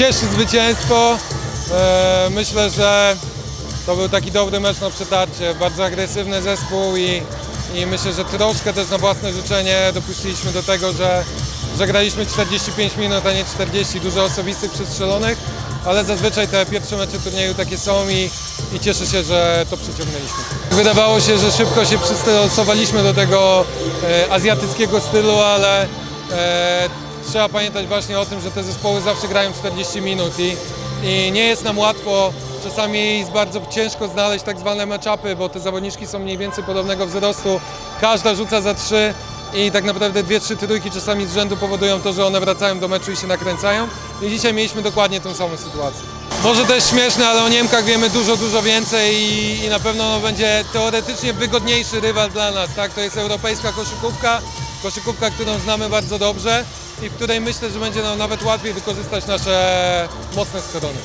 cieszy zwycięstwo. E, myślę, że to był taki dobry mecz na przetarcie. Bardzo agresywny zespół i, i myślę, że troszkę też na własne życzenie dopuściliśmy do tego, że, że graliśmy 45 minut, a nie 40. Dużo osobistych przestrzelonych, ale zazwyczaj te pierwsze mecze turnieju takie są i, i cieszę się, że to przyciągnęliśmy. Wydawało się, że szybko się przystosowaliśmy do tego e, azjatyckiego stylu, ale e, trzeba pamiętać właśnie o tym, że te zespoły zawsze grają 40 minut i, i nie jest nam łatwo. Czasami jest bardzo ciężko znaleźć tak zwane matchupy, bo te zawodniczki są mniej więcej podobnego wzrostu. Każda rzuca za trzy i tak naprawdę dwie, trzy trójki czasami z rzędu powodują to, że one wracają do meczu i się nakręcają. I dzisiaj mieliśmy dokładnie tą samą sytuację. Może jest śmieszne, ale o Niemkach wiemy dużo, dużo więcej i, i na pewno no, będzie teoretycznie wygodniejszy rywal dla nas. Tak? To jest europejska koszykówka, koszykówka, którą znamy bardzo dobrze i w której myślę, że będzie nam nawet łatwiej wykorzystać nasze mocne strony.